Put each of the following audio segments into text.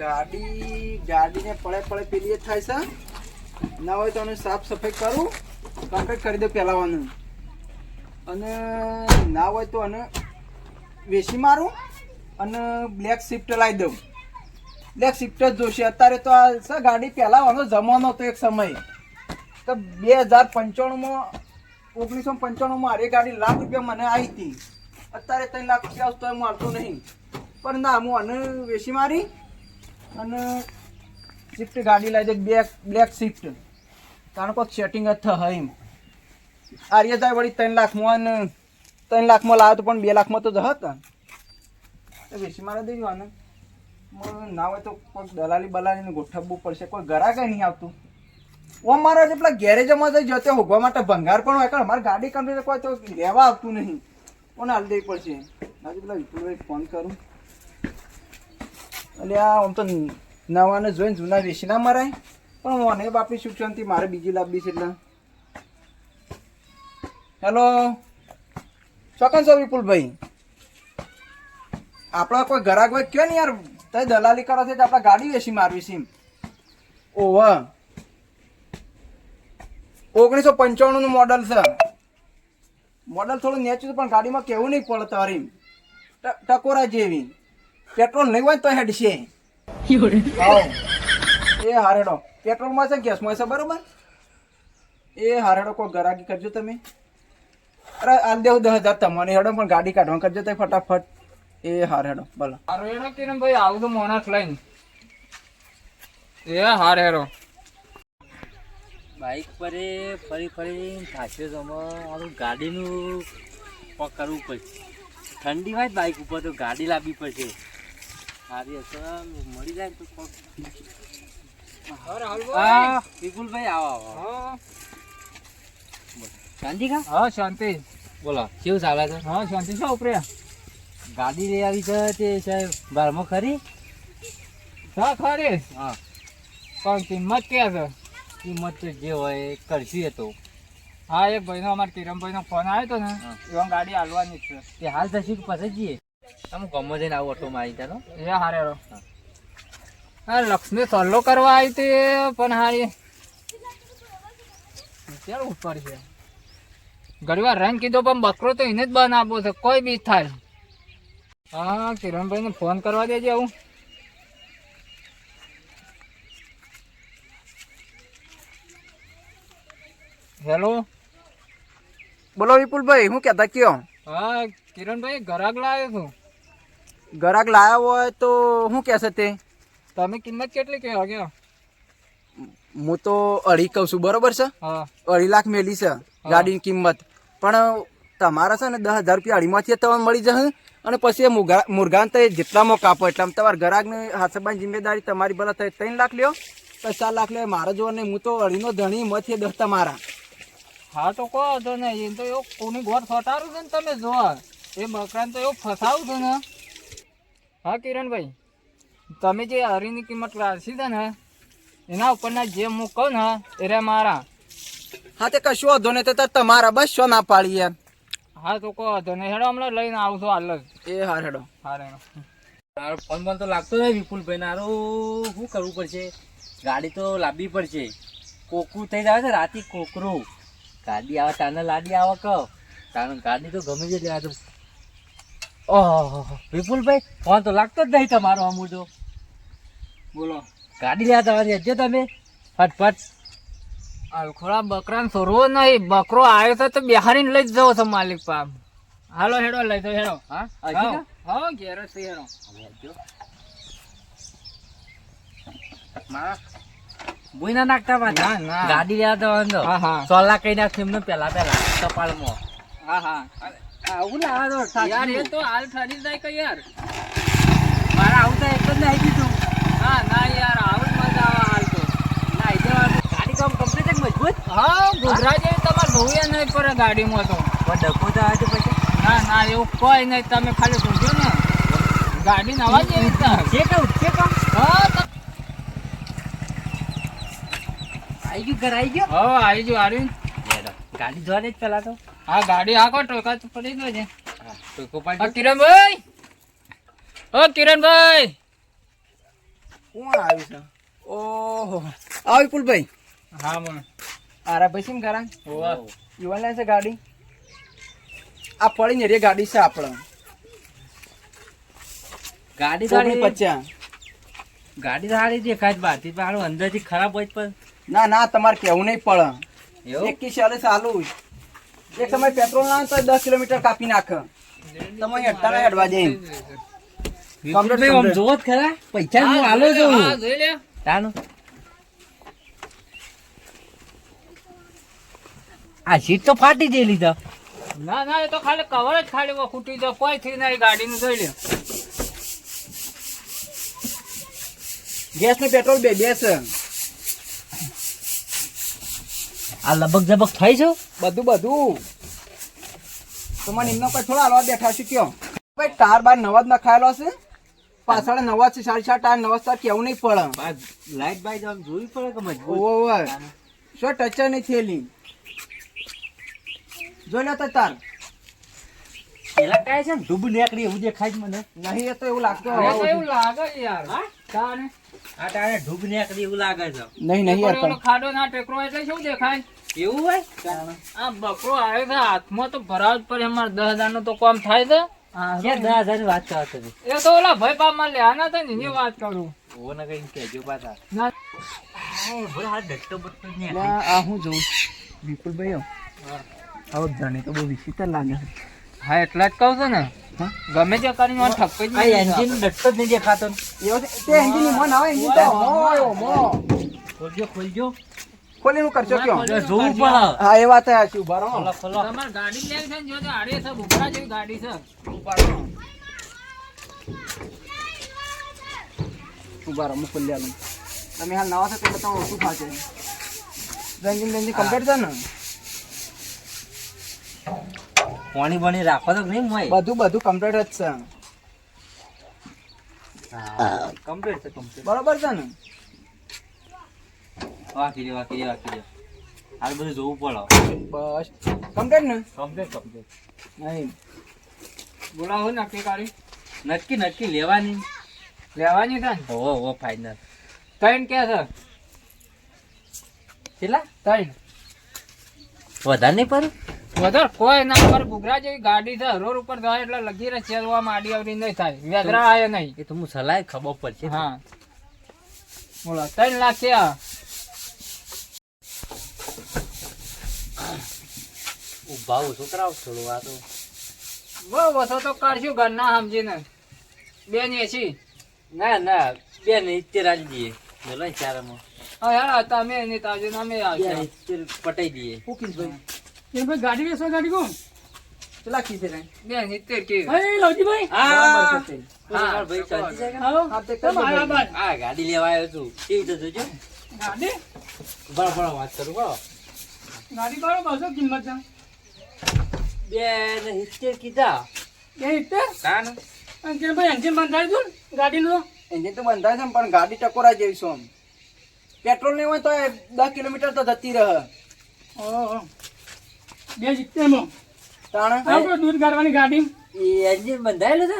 ગાડી, ગાડીને પડે પડે પેલી થાય છે. ના હોય તો સાફ સફાઈ કરું કમ્પ્લીટ કરી દઉં પહેલાવાનું અને ના હોય તો અને વેસી મારું, અને બ્લેક શિફ્ટ લાવી દઉં. બ્લેક શિફ્ટ જ જોશે. અત્યારે તો આ છે ગાડી પહેલાવાનો જમાનો હતો એક સમય. તો બે હજાર પંચાણુંમાં, ઓગણીસો પંચાણુંમાં મારી ગાડી લાખ રૂપિયા મને આવી હતી. અત્યારે ત્રણ લાખ રૂપિયા તો મળતું નહીં. પણ ના, હું આને વેસી મારી. અને શિફ્ટ ગાડી લાવી દે બ્લેક બ્લેક શિફ્ટ કારણ કે સેટિંગ જ થાય એમ. આર્ય જાય વળી ત્રણ લાખમાં અને ત્રણ લાખમાં લાવ્યો તો પણ બે લાખમાં તો જ હતા. વેચી મારે આને. મને ના હોય તો કોઈ દલાલી બલાલીને ગોઠવવું પડશે. કોઈ ગરાક નહીં આવતું. ઓ મારા જે પેલા ગેરેજમાં જઈ જતો હોગવા માટે ભંગાર પણ હોય. કારણ અમારી ગાડી કંપની કોઈ તો રહેવા આવતું નહીં. કોને હાલ દેવી પડશે? હજી પેલા વિપુલભાઈ ફોન કરું. એટલે આ આમ તો નવાને જોઈને જૂના વેચી ના મરાય. પણ મને બાપી સુખ શાંતિ મારે બીજી લાવવી છે એટલે. હેલો. ચોકન છો વિપુલભાઈ? આપણા કોઈ ગ્રાહક ભાઈ કયો ને યાર? તઈ દલાલી કરો છે તો આપણે ગાડી વેચી મારવી છે ઓહ. ઓગણીસો પંચાણું નું મોડલ છે. મોડલ થોડું નેચું પણ ગાડીમાં કેવું નહીં પડે તારી ટકોરા જેવી. પેટ્રોલ નહીં હોય તો હેડ છે. હાઉ. એ હારેડો. પેટ્રોલમાં છે ગેસમાં છે બરોબર? એ હારેડો કોઈ ગરાગી કરજો તમે. અરે આલ દેવું દસ હજાર તમને હેડો પણ ગાડી કાઢવા કરજો તો ફટાફટ. એ હાર હેડો બોલો. હારો હેરો કિરણ ભાઈ આવું તો મોનસ લઈને. એ હાર હેડો બાઇક પર એ ફરી ફરી થાશે તો મારું ગાડીનું કરવું પડશે. ઠંડી હોય બાઇક ઉપર તો ગાડી લાવવી પડશે. સારી અસર મળી જાય તો હા વિપુલભાઈ આવો આવો. શાંતિ કા? હા શાંતિ. બોલો કેવું ચાલે છે? હા શાંતિ શું ઉપરે. ગાડી લઈ આવી છે તે સાહેબ. બારમાં ખરી? હા ખરી. હા. પણ કિંમત ક્યાં છે? કિંમત તો જે હોય કરશું એ તો. હા એક ભાઈનો અમારા કિરણભાઈનો ફોન આવ્યો હતો ને. એવા ગાડી હાલવાની છે. તે હાલ થશે કે પછી જઈએ? તમે ગમે જઈને આવું ઓટો મારી તારો એ હારે રો હા. લક્ષ્મી સલ્લો કરવા આવી હતી પણ હારી ક્યારે ઉપર છે? ઘણી વાર રન કીધો પણ બકરો તો એને જ બનાવવો છે. કોઈ બી થાય. હા કિરણભાઈને ફોન કરવા દેજે આવું. હેલો. બોલો વિપુલભાઈ હું કહેતા કયો? હા કિરણભાઈ ઘરાક લાવ્યો છું. ગરાક લાયા હોય તો શું કહેશે તે? તમે કિંમત કેટલી કહેવા ગયા હું તો અઢી કહું છું. બરોબર છે? અઢી લાખ મેલી છે ગાડીની કિંમત. પણ તમારા છે ને દસ હજાર રૂપિયા અઢીમાંથી તમને મળી જશે અને પછી એ મુગા મુરગાન તો જેટલામાં કાપો એટલામાં તમારા ગ્રાહકને હાથસબાની જિમ્મેદારી તમારી ભલે થાય ત્રણ લાખ લ્યો તો ચાર લાખ લે મારા જોવા નહીં હું તો અઢીનો ધણી મથી દસ તમારા. હા તો કહો તો ને એ તો એવું કોની ગોળ ફટારું છે ને તમે જો. એ બકરાને તો એવું ફસાવું છે ને. હા કિરણભાઈ તમે જે હરીની કિંમત રાખી છે ને એના ઉપરના જે હું કહું ને એ રે મારા. હા તે કશું વાંધો નહીં તો તમારા બસ શું ના પાડી યાર હા તો કહો વાંધો ને હેડો હમણાં લઈને આવશો હાલ જ. એ હાર હેડો. હા રે તારો ફોન બોન તો લાગતો નહીં વિપુલભાઈ નારો શું કરવું પડશે? ગાડી તો લાવવી પડશે. કોકરું થઈ જાય છે રાતે કોકરું. ગાડી આવે તાને લાડી આવે કહો. તાને ગાડી તો ગમે તે લેવા દઉં. ઓહો વિપુલભાઈ ફોન તો લાગતો જ નહીં તમારો અમુ તો બોલો ગાડી લેવા તમારી હજો તમે? ફટફટ. અલખોડા બકરા સોરવો નહીં બકરો આવ્યો તો તો બિહારી લઈ જવો છો માલિક પામ. હાલો હેડો લઈ જાઓ હેડો. હા? હા ઘેર છે હેડો. મારા ભૂઈ નાખતા પાછા. ગાડી લેવા જવાનું હા હા. સોલા કઈ નાખ એમને પેલા પેલા કપાળમાં હા હા. આવું લાવા દો યાર એ તો હાલ ઠરી જાય કે યાર. મારે આવું તો એક જ નહીં દીધું. હા ના યાર આવું જ મજા આવે હાલ તો. ના એ ગાડી કામ કમ્પ્લીટ જ મજબૂત. હા ગોધરા જેવી તમારે ધોઈએ નહીં પડે ગાડીમાં તો. પણ ડકો તો આવે પછી. ના ના એવું કોઈ નહીં તમે ખાલી પૂછ્યો ને. ગાડી નવા જેવી છે. છે કે ઉઠશે કામ હા આવી ગયું ઘર આવી ગયો? હા આવી જો આવી ગાડી જોવા જ પેલા તો. હા ગાડી હાકો ટોકા તો પડી ગયો છે. ટોકો પાડી કિરણભાઈ! ઓ કિરણભાઈ! કોણ આવ્યું છે? ઓહો. આવ વિપુલભાઈ. હા મને આરા ભાઈ શેમ કરા યુવાન લાઈન છે ગાડી? આ પડીને રે ગાડી છે આપણે. ગાડી ગાડી સારી પચ્યા. ગાડી સારી દેખાય છે બહારથી પણ હારું અંદરથી ખરાબ હોય પણ ના ના તમારે કેવું નહીં પડે. એવું? એક કી ચાલે ચાલુ જ. એક સમય પેટ્રોલ ના તો દસ કિલોમીટર કાપી નાખે. તમે હેડતા ના હેડવા જઈ વિપુલભાઈ આમ જોવો જ ખરા. પૈસા હું હાલો છું. જોઈ લે. તાનું. આ સીટ તો ફાટી ગયેલી તો ના ના એ તો ખાલી કવર જ ખાલી ખૂટી જાય કોઈ થી ના ગાડીનું જોઈ લે. ગેસ ને પેટ્રોલ બે બે છે આ લબક જબક થઈ છો બધું બધું. તમારે એમનો કોઈ થોડા હાલવા બેઠા છે કયો? ભાઈ ટાર બાર નવા જ નખાયેલો છે? પાછળ નવા છે સાડી સાત ટાર નવા તાર કેવું નહીં પડે. લાઈટ બાઈટ આમ જોવી પડે કે મજબૂત? ઓવો ઓવો શું ટચર નહીં થયેલી? જોઈ લો તો તાર. પેલા કાંઈ છે ને ધૂબ નીકળી એવું દેખાય છે મને. નહીં એ તો એવું લાગતું હવે એવું લાગે છે યાર. તાને આ તારે ધૂબ નીકળી એવું લાગે છે. નહીં નહીં યાર પણ. ખાડો ના ટેકરો એટલે શું દેખાય? એવું હોય? આ બકરો આવે છે હાથમાં તો ભરાવ જ પડે. અમારે દસ હજારનું તો કામ થાય છે. દસ હજાર વાત કરો તમે? એ તો ઓલા ભાઈ બાપમાં લેવાના હતા ને એની વાત કરું. ઓને ને કઈ કેજો પાછા. ના. ડટ્ટો બટ્ટો આ હું જોઉં વિપુલભાઈ આવો જાણે તો બહુ વિચિત્ર લાગે છે. હા એટલા જ કહું છું ને. ગમે તે કરીને મને ઠપકો જ નહીં એન્જિન ડટ્ટો જ નહીં દેખાતો. તે એન્જિનની મોં ના એન્જિન તો મો. ખોલજો ખોલજો. ખોલીનું કરજો કયો? જોવું પણ હા એ વાત છે ઊભા રહો. ખોલો ખોલો તમારે ગાડી લેવી છે ને જો તો આડે છે બુકરા જેવી ગાડી છે. ઊભા રહો. ઊભા રહો હું ખોલી તમે હાલ નવા છો તો તમે શું થાશે. એન્જિન બેન્જિન કમ્પ્લીટ છે ને? પાણી બની રાખો તો નહીં મોય બધું બધું કમ્પ્લીટ જ છે. કમ્પ્લીટ છે કમ્પ્લીટ બરોબર છે ને? વાકી દે વાકી દે વાકી દે. હાલ બધું જોવું પડે બસ. કમ્પ્લીટ ને? કમ્પ્લીટ કમ્પ્લીટ નહીં. બોલાવો નક્કી કરી નક્કી નક્કી લેવાની. લેવાની છે ને? હો હો ફાઇનલ ત્રણ કે છે? કેટલા? ત્રણ. વધારે નહીં પર વધારે કોઈ ના પર ગુગરા જેવી ગાડી છે રોડ ઉપર જાય એટલે લગી રહે ચેરવામાં માડી આવડી નહીં થાય. વેદરા આવે નહીં. એ તો હું સલાહ ખબર પડશે. હા. બોલો ત્રણ લાખ છે આ. ઊભા ઓછો કરાવ થોડું આ તો બહુ વસો તો કરશું ઘરના સમજીને. બેન ને એસી ના ના બેન ને ઇત્તેર આલી દઈએ. બોલો ચારમાં. હા યાર તમે એની તાજુ અમે પટાઈ દઈએ. ઓકે ઇત્તેર પટાઈ ભાઈ ગાડી વેચો ગાડી કોણ? કેટલા કીધે રે? બે ને કે. હા. ભાઈ? હા, તે કરી દો ભાઈ. હા ગાડી લેવા આવ્યો છું. કેવી તો જોજો? ગાડી? બરો બરો વાત કરું બરો ગાડી બારો બસો કિંમત છે બે ને ઇત્તેર કીધા. બે કાન? ભાઈ એન્જિન બંધ થાય દઉં ગાડીનું? એન્જિન તો બંધાય છે પણ ગાડી ટકોરા જેવી છે પેટ્રોલ નહીં હોય તો એ દસ કિલોમીટર તો જતી રહે. બે સિત્તેરમાં દૂધ કાઢવાની ગાડી. એન્જિન બંધાયેલું છે?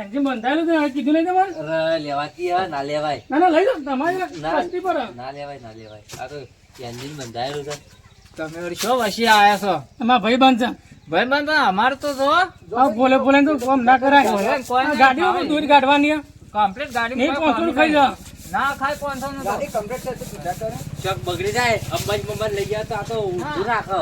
એન્જિન બંધાયેલું છે હવે કીધું નહીં તમારે? લેવાતી હા ના લેવાય. ના ના લઈ લો તમારે ના સસ્તી પર. ના લેવાય ના લેવાય. આ તો એન્જિન બંધાયેલું છે. તમે વળી શું વસી આયા છો? અમારા ભાઈ બંધ છે. ભાઈ બંધ અમારે તો જો. ભોલે બોલે બોલે તો કામ ના કરાય. પણ દૂધ કાઢવાની છે. કમ્પ્લીટ ગાડી નહીં પહોંચવું ખાઈ જા ના ખાય પાંચસો નું તો. ગાડી કમ્પ્લીટ થશે સીધા કરે. ચક બગડી જાય અંબાજ બંબાજ લઈ ગયા તો આ તો ઊંધું રાખો.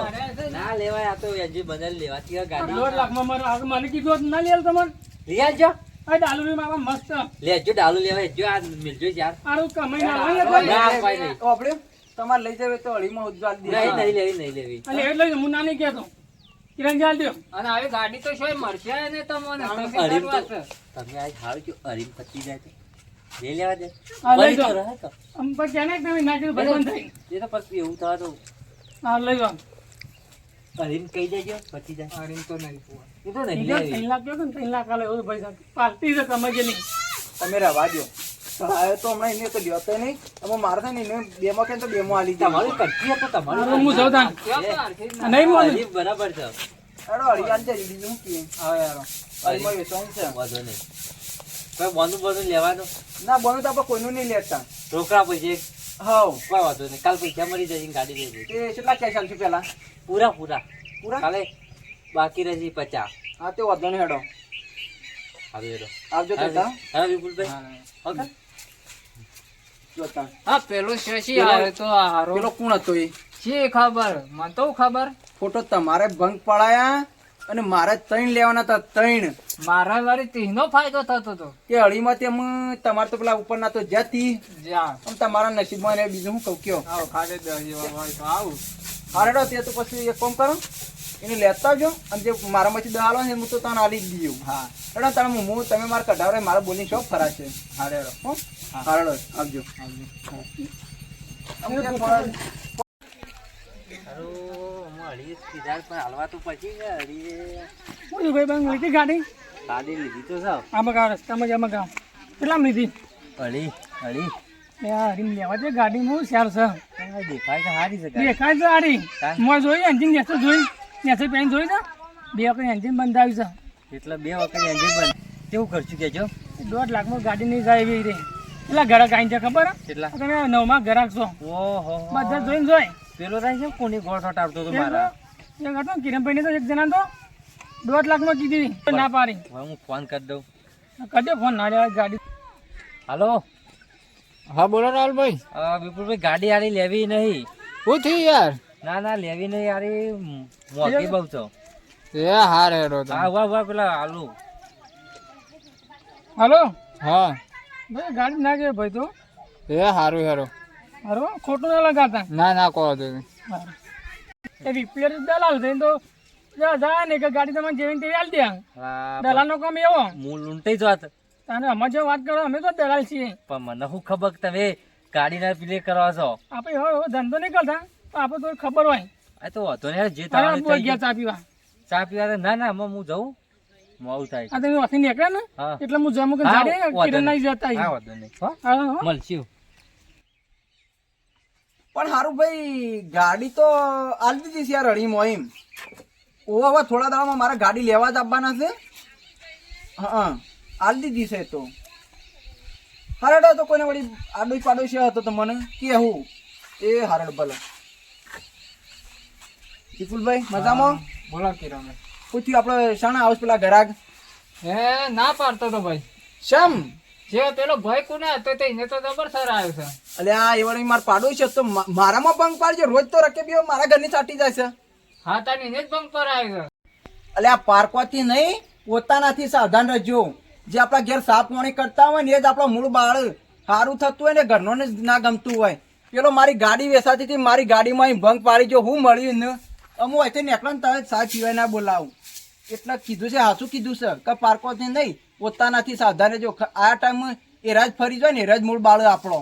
ના લેવાય આ તો એજી બદલ લેવાતી હોય ગાડી. દોઢ લાખમાં મારે આ મને કીધું ના લેલ તમારે. લઈ આવજો. આ ડાલુરી મારા મસ્ત. લેજો ડાલુ લેવાય જો આ મિલજો યાર. આરું આવવાની ના, હતી. ના, અપાય નહીં. ઓપડે તમારે લઈ જવે તો અળીમાં ઉજવાલ દે. નહીં નહીં લેવી નહીં લેવી. અને એટલે હું ના નહીં કહેતો. કિરણ જાલ દો. અને આવી ગાડી તો શું મળશે ને તમને? તમે તો આજ હારું જો અરીમ પતી જાય તો લેવા દે. હા, તો. રહે તો. આમ પણ કહે તમે ના કીધું ભાઈ થઈ એ તો પછી એવું તો હા લઈ જાઓ. અરીમ કહી દેજો પતી જાય. અરીમ તો નહીં પોહાય. એ તો નહીં ત્રણ લાખ કહો ને ત્રણ લાખ આલે એવું ભાઈ સાહેબ. પાર્ટી છે કમાઈ નહીં. તમે રવા દો. આવ્યો તો હમણાં એને તો લ્યોતો નહીં. અમે મારે છે ને એને બેમાં કે તો બેમાં આલી તમારું કટકી હતો તમારું હું જાઉં તાન. કેમ તો હરખી જ ના? નહીં મોડું બરાબર છે. આલી બીજું વેચવાનું છે. વાંધો નહીં. કોઈ બોનું બોનું લેવાનું? ના બનું તો આપણે કોઈનું નહીં લેતા. રોકડા પછી? હાવ. કોઈ વાંધો નહીં. કાલ પૈસા મળી જશે ગાડી લઈ જઈશ એ કેટલા કેશ આવશે પેલા પૂરા પૂરા. પૂરા? કાલે બાકી રહેશે પચાસ. હા તે વાંધો નહીં હેડો. આવી હેડો. આવજો તો હા વિપુલભાઈ ઓકે. જોતા હા પેલું શશી આવે તો આ હારો. પેલો કોણ હતો એ? છે ખબર? મને તો ખબર. ફોટો તમારે ભંગ પડાયા. અને મારે ત્રણ લેવાના હતા ત્રણ. મારા વાળી તીનો ફાયદો થતો હતો તે અળીમાં તેમ તમારે તો પેલા ઉપરના તો જતી જા આમ તમારા નસીબમાં ને બીજું હું કહું કયો? આવો ખાડે આવું. હારેડો તે તો પછી એક કામ કરો. એને લેતા આવજો. અને જે મારામાંથી દવા આલો ને હું તો તને આલી જ દઉં. હા. એટલે તમે હું તમે મારે કઢાવરે મારા બોલી શોપ ફરાશે હાડેડો હો? હારેડો આવજો. અમને થોડા- હારું પણ હાલવા તો પછી ભાઈ બંધ લીધી ગાડી? ગાડી લીધી તો સાવ. આમાં ગાવ રસ્તામાં જ આમાં ગાવ. કેટલામાં લીધી? હળી હળી. લેવા દે ગાડી હું શેર છે. દેખાય તો સારી છે દેખાય છે સારી કાંઈ? જોઈ એન્જિન નેસે જોઈ. નેસે પેન જોઈ ને બે વખત એન્જિન બંધ આવ્યું એટલે બે વખત એન્જિન બંધ. કેવું ખર્ચું છે? દોઢ લાખમાં ગાડી નહીં જાય એવી રે એટલા ઘરાક આવીને છે ખબર? કેટલા? તમે નવમાં ઘરાક છો. ઓહો. બધા જોઈને જોઈ પેલો થાય છે કોની ગોળ આવતો હતો મારા? એક હતો ને તો એક જણા તો દોઢ લાખમાં કીધી ના પાડી. હવે હું ફોન કરી દઉં. કરજો ફોન ના લેવા ગાડી. હાલો? હા બોલો રાહુલભાઈ અ, વિપુલભાઈ ગાડી આરી લેવી નહીં. શું થયું યાર? ના ના લેવી નહીં યારી મોટી બહુ છો. એ હાર હેડો હા વાહ વાહ પેલા હાલો. હાલો? હા. ભાઈ ગાડી ના ગયો ભાઈ તો. એ હારું હેરો. ખોટું ના લગાતા ના ના કહો તો એ રિપેર દલાલ છે તો જાય ને કે ગાડી તમારે જેવી તેવી આલી દે. દલાલ નો કામ એવો. હું લૂંટાઈ જોત અને અમે જો વાત કરો અમે તો દલાલ છીએ. પણ મને શું ખબર કે તમે ગાડીના પ્લે કરવા છો? આપણે હવે ધંધો નહીં કરતા? તો આપણે તો ખબર હોય. આ તો વાંધો નહીં જે થઈ ગયા ચા પીવા. ચા પીવા ના ના હમણાં હું જઉં. મોડું થાય આ તમે વાથી નીકળ્યા ને? એટલે હું જમું કે જાડે કિરણ નહીં. જતા મળશું. પણ હારું ભાઈ ગાડી તો આલી દીધી છે યાર અઢીમાં એમ. ઓ હવે થોડા દાડામાં મારે ગાડી લેવા જ આપવાના છે. હા આલી દીધી છે તો. હારેડો તો કોઈને વળી આડોઈ પાડોશી હતો તો મને. કેવું એ હારડ ભલે. વિપુલભાઈ મજામાં? બોલો કિરણ પૂછ્યું આપણે શાણા આવશે પેલા ઘરાક? હે ના પાડતો તો ભાઈ. શમ? જે પેલો ભાઈ કોને હતો તે એને તો જબર સર આવ્યો છે. અલે આ એવડે માર પાડો છે તો મારામાં ભંગ પાડજો. રોજ તો રકે બીઓ મારા ઘરની ચાટી જાય છે. હા તાની ને જ આવ્યો છે. એટલે આ પારકોથી નહીં પોતાનાથી સાવધાન રહેજો. જે આપણા ઘેર સાફ પાણી કરતા હોય ને એ જ આપણો મૂળ બાળ. સારું થતું હોય ને ઘરનો ને ગમતું હોય. પેલો મારી ગાડી વેસાતી હતી મારી ગાડીમાં અહીં ભંગ પાડી જો હું મળ્યું ને. અમુક અહીંથી નીકળો ને તમે સાહેબ પીવાય ના બોલાવું. એટલે કીધું છે હાસું કીધું છે. કે પારકોથી નહીં પોતાનાથી સાવધાન રહેજો. આ ટાઈમ એ રાજ ફરી જાય ને એ રાજ મૂળ બાળ આપણો.